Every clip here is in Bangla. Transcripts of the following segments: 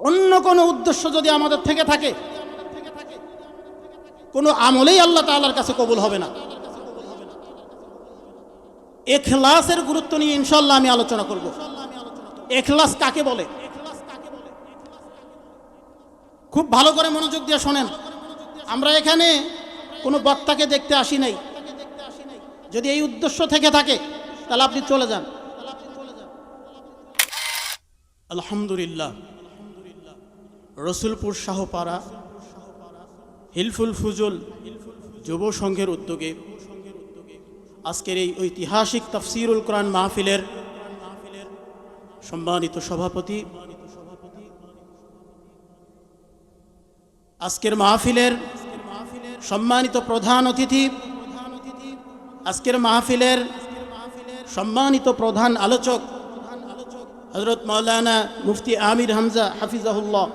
অন্য কোনো উদ্দেশ্য যদি আমাদের থেকে থাকে, কোনো আমলেই আল্লাহ তাআলার কাছে কবুল হবে না। এখলাসের গুরুত্ব নিয়ে ইনশাল্লাহ আমি আলোচনা করব। এখলাস কাকে বলে? খুব ভালো করে মনোযোগ দিয়ে শোনেন। আমরা এখানে কোনো বক্তাকে দেখতে আসি নাই। যদি এই উদ্দেশ্য থেকে থাকে, তাহলে আপনি চলে যান। আলহামদুলিল্লাহ। রসুলপুর শাহপাড়া, হিলফুল ফুজুল যুব সংঘের উদ্যোগে আজকের এই ঐতিহাসিক তফসিরুল কোরআন মাহফিলের সম্মানিত সভাপতি। আজকের মাহফিলের সম্মানিত প্রধান অতিথি, আজকের মাহফিলের সম্মানিত প্রধান আলোচক হজরত মৌলানা মুফতি আমির হামজা হাফিজাহুল্লাহ।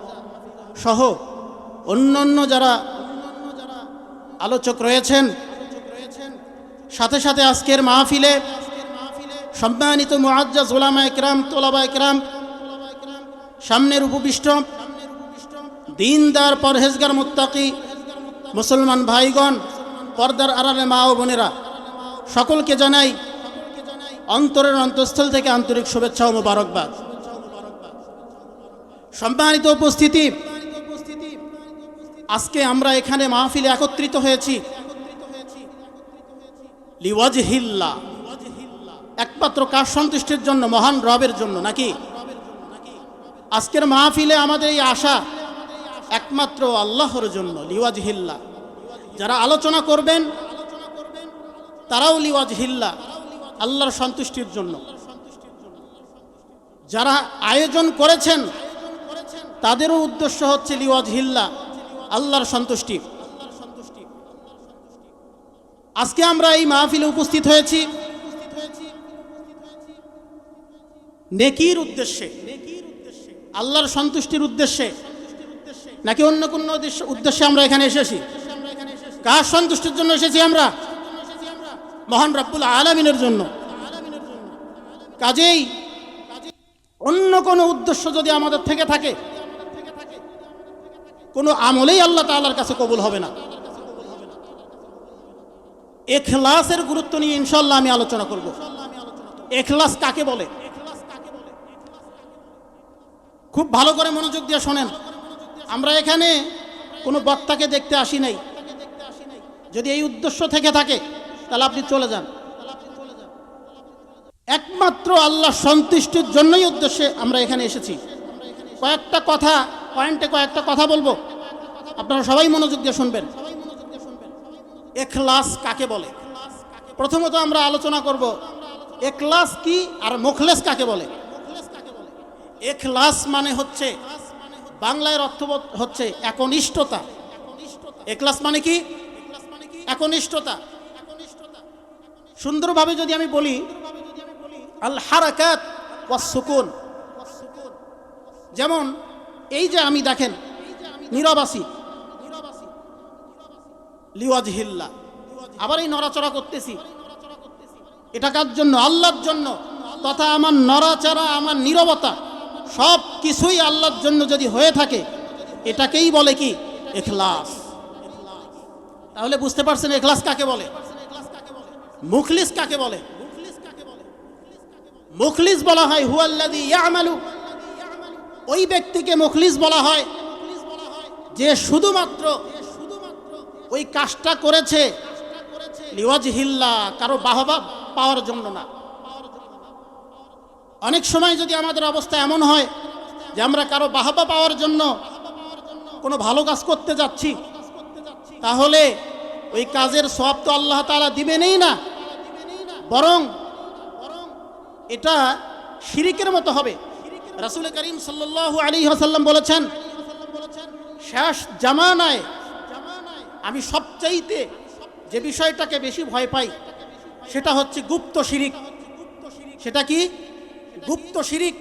সহ অন্যান্য যারা আলোচক রয়েছেন, সাথে সাথে আজকের মাহফিলে সম্মানিত মুআজ্জাজ ওলামা একরাম, তোলাবা একরাম, সামনের উপবিষ্ট, দিনদার পরহেজগার মুত্তাকি, মুসলমান ভাইগণ, পর্দার আড়ালে মা ও বোনেরা, সকলকে জানাই অন্তরের অন্তঃস্থল থেকে আন্তরিক শুভেচ্ছা ও মোবারকবাদ। সম্মানিত উপস্থিতি আজকে আমরা এখানে মাহফিলে একত্রিত হয়েছি। একমাত্র কার সন্তুষ্টির জন্য? মহান রবের জন্য নাকি? আজকের মাহফিলে আমাদের এই আশা একমাত্র আল্লাহর জন্য লিওয়াজ লিওয়াজহিল্লা। যারা আলোচনা করবেন, তারাও লিওয়াজ লিওয়াজহিল্লা, আল্লাহর সন্তুষ্টির জন্য। যারা আয়োজন করেছেন, তাদেরও উদ্দেশ্য হচ্ছে লিওয়াজ লিওয়াজহিল্লা। আল্লাহর সন্তুষ্টি। আজকে আমরা এই মাহফিলে উপস্থিত হয়েছি। নেকির উদ্দেশ্যে। আল্লাহর সন্তুষ্টির উদ্দেশ্যে। নাকি অন্য কোনো উদ্দেশ্য- আমরা এখানে এসেছি? কার সন্তুষ্টির জন্য এসেছি আমরা? মহান রব্বুল আলমিনের জন্য। কাজেই অন্য কোনো উদ্দেশ্য যদি আমাদের থেকে থাকে কোনো আমলেই আল্লাহ তাআলার কাছে কবুল হবে না। এখলাসের গুরুত্ব নিয়ে ইনশাল্লাহ আমি আলোচনা করব। এখলাস কাকে বলে? খুব ভালো করে মনোযোগ দিয়ে শোনেন। আমরা এখানে কোনো বক্তাকে দেখতে আসি নাই। যদি এই উদ্দেশ্য থেকে থাকে, তাহলে আপনি চলে যান। একমাত্র আল্লাহ সন্তুষ্টির জন্যই উদ্দেশ্যে আমরা এখানে এসেছি। কয়েকটা কথা পয়েন্টে কয়েকটা কথা বলব। আপনারা সবাই মনোযোগ দিয়ে শুনবেন। এখলাস কাকে বলে? প্রথমত আমরা আলোচনা করব, এখলাস কি আর মুখলেস কাকে বলে? এখলাস মানে হচ্ছে, বাংলায় অর্থ হচ্ছে একনিষ্ঠতা। এখলাস মানে কি? একনিষ্ঠতা। সুন্দরভাবে যদি আমি বলি, আল হারাকাত ওয়াস সুকুন। যেমন এই যে আমি দেখেন, নীরবাসী, লিওয়াজহিল্লা, আবার এই নড়াচড়া করতেছি। এটা কার জন্য? আল্লাহর জন্য। তথা আমার নড়াচড়া, আমার নীরবতা সব কিছুই আল্লাহর জন্য যদি হয়ে থাকে, এটাকেই বলে কি? এখলাস। তাহলে বুঝতে পারছেন এখলাস কাকে বলে? মুখলিস কাকে বলে? মুখলিস বলা? হয় হুয়াল্লাদি ইয়ামালু ওই ব্যক্তিকে মুখলিস বলা হয়, যে শুধুমাত্র ওই কাজটা করেছে, লিওয়াজহিল্লা, কারও বাহবা পাওয়ার জন্য না। অনেক সময় যদি আমাদের অবস্থা এমন হয় যে আমরা কারও বাহবা পাওয়ার জন্য কোনো ভালো কাজ করতে যাচ্ছি, তাহলে ওই কাজের সব তো আল্লাহ তাআলা দিবেনই না। বরং এটা শিরিকের মতো হবে। রাসুল করিম সাল্লাল্লাহু আলাইহি ওয়াসাল্লাম বলেছেন, শেষ জামানায় আমি সবচাইতে যে বিষয়টাকে বেশি ভয় পাই, সেটা হচ্ছে গুপ্ত শিরিক। সেটা কি? গুপ্ত শিরিক।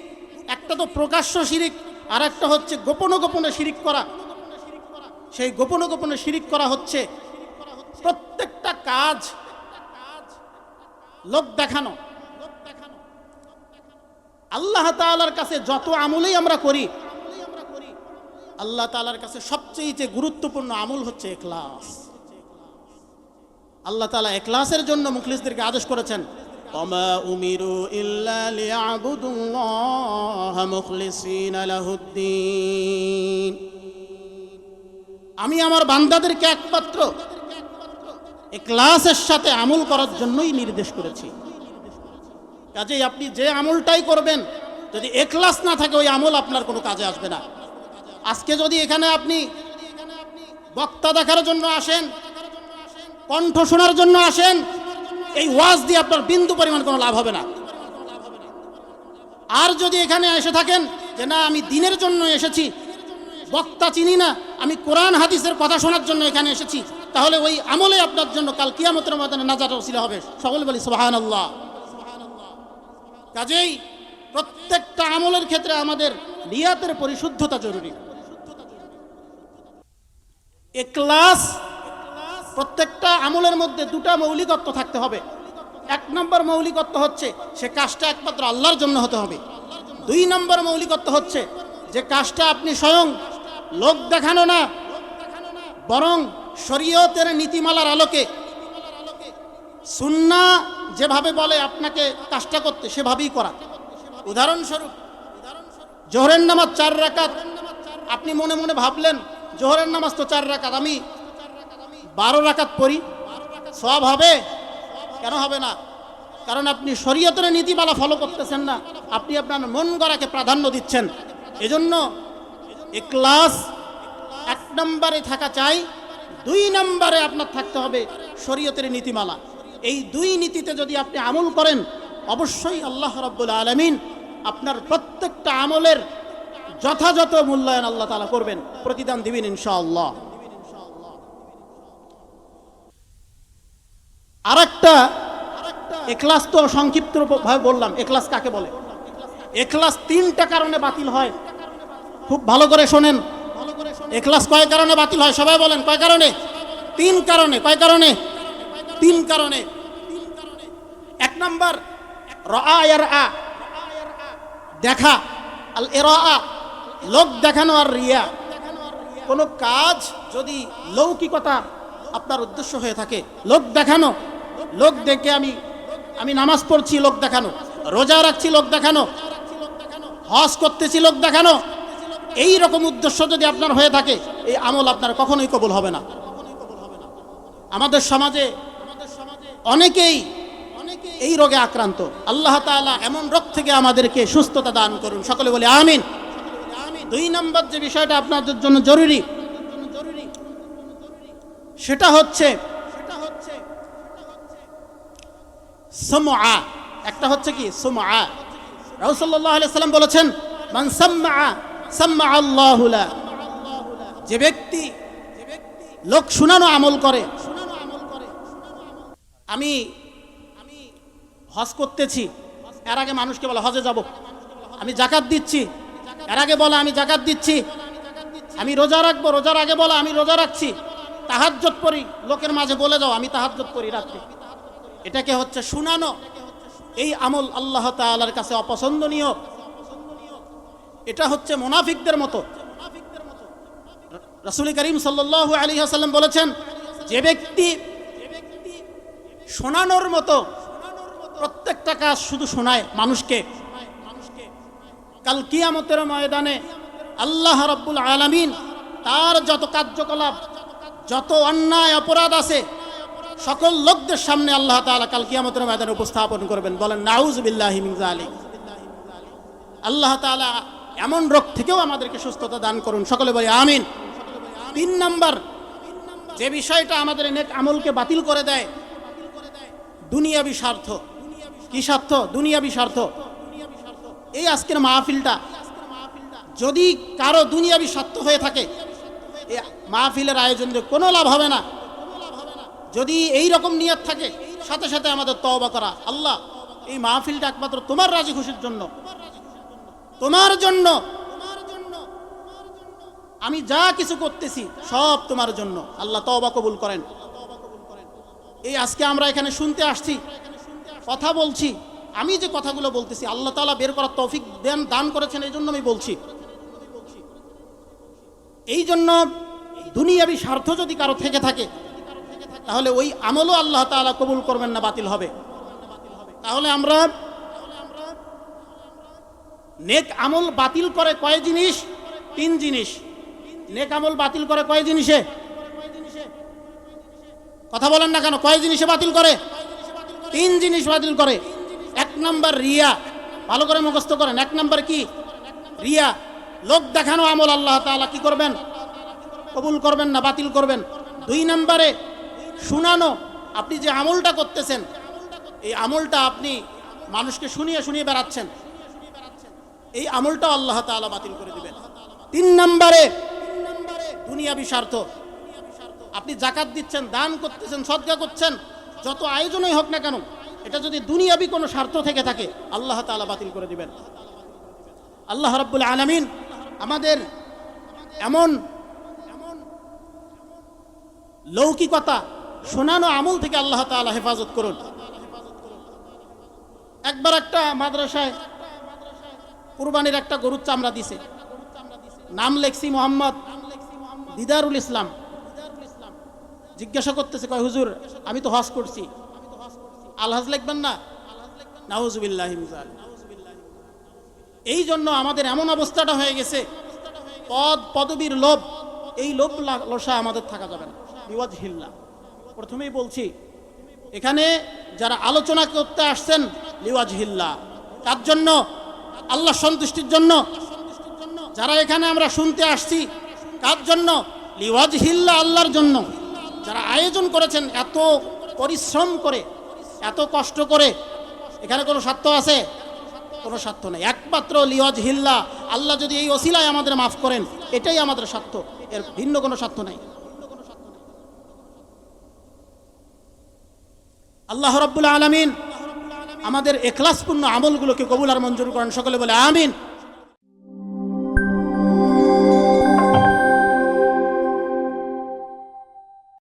একটা তো প্রকাশ্য শিরিক আর একটা হচ্ছে গোপনে গোপনে শিরিক করা। সেই গোপনে গোপনে শিরিক করা হচ্ছে প্রত্যেকটা কাজ লোক দেখানো। আল্লাহ তাআলার কাছে যত আমলেই আমরা করি আল্লাহ তালার কাছে সবচেয়ে যে গুরুত্বপূর্ণ আমল হচ্ছে এখলাস আল্লাহ তালা এখলাসের জন্য মুখলিসদেরকে আদেশ করেছেন وما أمروا إلا ليعبدوا الله مخلصين له الدين আমি আমার বান্দাদেরকে একমাত্র এখলাসের সাথে আমল করার জন্যই নির্দেশ করেছি কাজেই আপনি যে আমলটাই করবেন, যদি এখলাস না থাকে, ওই আমল আপনার কোনো কাজে আসবে না। আজকে যদি এখানে আপনি বক্তা দেখার জন্য আসেন, কণ্ঠ শোনার জন্য আসেন, এই ওয়াজ দিয়ে আপনার বিন্দু পরিমাণ কোনো লাভ হবে না। আর যদি এখানে এসে থাকেন যে, না, আমি দিনের জন্য এসেছি, বক্তা চিনি না, আমি কোরআন, হাদিসের কথা শোনার জন্য এখানে এসেছি, তাহলে ওই আমলে আপনার জন্য কাল কিয়ামতের ময়দানে নাজার ওসিলা হবে। সকল বলি সুবাহান আল্লাহ কাজেই প্রত্যেকটা আমলের ক্ষেত্রে আমাদের নিয়াতের পরিশুদ্ধতা জরুরি। এক্লাস প্রত্যেকটা আমলের মধ্যে দুটা মৌলিকত্ব থাকতে হবে। এক নম্বর মৌলিকত্ব হচ্ছে সে কাজটা একমাত্র আল্লাহর জন্য হতে হবে। দুই নম্বর মৌলিকত্ব হচ্ছে যে কাজটা আপনি স্বয়ং লোক দেখানো না, বরং শরীয়তের নীতিমালার আলোকে সুন্না যেভাবে বলে আপনাকে কাজটা করতে, সেভাবেই করা। উদাহরণস্বরূপ, জোহরের নামাজ চার রাকাত। আপনি মনে মনে ভাবলেন, জোহরের নামাজ তো চার রাকাত, আমি বারো রাকাত পড়ি। সব হবে? কেন হবে না? কারণ আপনি শরীয়তের নীতিমালা ফলো করতেছেন না। আপনি আপনার মন গড়াকে প্রাধান্য দিচ্ছেন। এজন্য ক্লাস এক নম্বরে থাকা চাই, দুই নম্বরে আপনার থাকতে হবে শরীয়তের নীতিমালা। এই দুই নীতিতে যদি আপনি আমল করেন, অবশ্যই আল্লাহ রব্বুল আলমিন আপনার প্রত্যেকটা আমলের যথাযথ মূল্যায়ন আল্লাহ তালা করবেন। প্রতিদান দিবেন ইনশাআল্লাহ। আর একটা এক্লাস তো সংক্ষিপ্ত ভাবে বললাম। এক্লাস কাকে বলে? এক্লাস তিনটা কারণে বাতিল হয়। খুব ভালো করে শোনেন। এক্লাস কয় কারণে বাতিল হয়? সবাই বলেন, কয় কারণে? তিন কারণে। কয় কারণে? তিন কারণে। এক নম্বর আ। দেখা, আল লোক দেখানো আর রিয়া। কোনো কাজ যদি লৌকিকতা আপনার উদ্দেশ্য হয়ে থাকে, লোক দেখানো, লোক দেখে আমি আমি নামাজ পড়ছি, লোক দেখানো। রোজা রাখছি, লোক দেখানো। হজ করতেছি, লোক দেখানো। এই রকম উদ্দেশ্য যদি আপনার হয়ে থাকে, এই আমল আপনার কখনোই কবুল হবে না। আমাদের সমাজে অনেকেই এই রোগে আক্রান্ত। আল্লাহ তাআলা এমন রোগ থেকে আমাদেরকে সুস্থতা দান করুন। সকলে বলে আমিন। দুই নম্বর যে বিষয়টা আপনাদের জন্য জরুরি, সেটা হচ্ছে, সমআ। একটা হচ্ছে কি? সমআ। আলাইহি সাল্লাম বলেছেন, মান সাম্মা সাম্মা আল্লাহু লা। যে ব্যক্তি লোক শুনানো আমল করে আমি আমি হজ করতেছি। এর আগে মানুষকে বলে হজে যাব। আমি জাকাত দিচ্ছি। এর আগে বলে আমি জাকাত দিচ্ছি। আমি রোজা রাখব। রোজার আগে বলে আমি রোজা রাখছি। তাহাজ্জত করি লোকের মাঝে বলে যাও, আমি তাহাজ্জত করি রাত্রে। এটাকে হচ্ছে শুনানো। এই আমল আল্লাহ তাআলার কাছে অপছন্দনীয়। এটা হচ্ছে মোনাফিকদের মতো। রাসূল করিম সাল্লাল্লাহু আলাইহি ওয়াসাল্লাম বলেছেন, যে ব্যক্তি শোনানোর মতো প্রত্যেকটা কাজ শুধু শোনায় মানুষকে। কাল কিয়ামতের ময়দানে আল্লাহ রব্বুল আলামিন তার যত কার্যকলাপ, যত অন্যায়, অপরাধ আছে, সকল লোকদের সামনে আল্লাহ তালা কাল কিয়ামতের ময়দানে উপস্থাপন করবেন। বলেন নাউজ বিল্লাহি আল্লাহ তাআলা এমন রোগ থেকেও আমাদেরকে সুস্থতা দান করুন। সকলে বলি, আমিন। তিন নাম্বার, যে বিষয়টা আমাদের নেক আমলকে বাতিল করে দেয় দুনিয়াবি স্বার্থ। কি স্বার্থ? দুনিয়াবি স্বার্থ। এই আজকের মাহফিলটা যদি কারও দুনিয়াবি স্বার্থ হয়ে থাকে মাহফিলের আয়োজনে কোনো লাভ হবে না। যদি এই রকম নিয়ত থাকে, সাথে সাথে আমাদের তওবা করা। আল্লাহ, এই মাহফিলটা একমাত্র তোমার রাজি খুশির জন্য। তোমার জন্য। আমি যা কিছু করতেছি, সব তোমার জন্য। আল্লাহ তওবা কবুল করেন। এই আজকে আমরা এখানে শুনতে আসছি, কথা বলছি, আমি যে কথাগুলো বলতেছি, আল্লাহ তাআলা বের করার তৌফিক দেন, দান করেছেন, এই জন্য আমি বলছি। এই জন্য দুনিয়াবি স্বার্থ যদি কারও থেকে থাকে, তাহলে ওই আমলও আল্লাহ তাআলা কবুল করবেন না, বাতিল হবে। তাহলে আমরা নেক আমল বাতিল করে কয় জিনিস? তিন জিনিস। নেক আমল বাতিল করে কয় জিনিসে? কথা বলেন না কেন? কয় জিনিসে বাতিল করে? তিন জিনিস বাতিল করে। এক নম্বর রিয়া। ভালো করে মুখস্থ করেন। এক নম্বর কি? রিয়া। লোক দেখানো আমল আল্লাহ তাআলা কি করবেন? কবুল করবেন না, বাতিল করবেন। দুই নম্বরে শুনানো। আপনি যে আমলটা করতেছেন, এই আমলটা আপনি মানুষকে শুনিয়ে শুনিয়ে বেড়াচ্ছেন। এই আমলটা আল্লাহ তাআলা বাতিল করে দিবেন। তিন নম্বরে দুনিয়াবি স্বার্থ। আপনি জাকাত দিচ্ছেন, দান করতেছেন, সদকা করছেন, যত আয়োজনই হোক না কেন, এটা যদি দুনিয়াবি কোনো স্বার্থ থেকে থাকে, আল্লাহ তাআলা বাতিল করে দিবেন। আল্লাহ রাব্বুল আলামিন আমাদের এমন লৌকিকতা, শোনানো আমল থেকে আল্লাহ তাআলা হেফাজত করুন। একবার একটা মাদ্রাসায় কুরবানির একটা গরুর চামড়া দিছে। নাম লেখছি মোহাম্মদ দিদারুল ইসলাম। জিজ্ঞাসা করতেছে, কয়, হুজুর, আমি তো হজ করছি। আলহাজ লিখবেন না? এই জন্য আমাদের এমন অবস্থাটা হয়ে গেছে, পদ, পদবীর লোভ, এই লোভ লসা আমাদের থাকা যাবে না। প্রথমেই বলছি, এখানে যারা আলোচনা করতে আসছেন লিওয়াজ হিল্লা তার জন্য আল্লাহ সন্তুষ্টির জন্য, যারা এখানে আমরা শুনতে আসছি, কার জন্য? লিওয়াজ হিল্লা আল্লাহর জন্য। যারা আয়োজন করেছেন, এত পরিশ্রম করে, এত কষ্ট করে, এখানে কোনো স্বার্থ আছে? কোনো স্বার্থ নেই। একমাত্র লিওয়াজ হিল্লা, আল্লাহ যদি এই অসিলায় আমাদের মাফ করেন, এটাই আমাদের স্বার্থ। এর ভিন্ন কোনো স্বার্থ নেই। আল্লাহ রব্বুল আলমিন আমাদের এখলাসপূর্ণ আমলগুলোকে কবুল আর মঞ্জুর করেন। সকলে বলে, আমিন।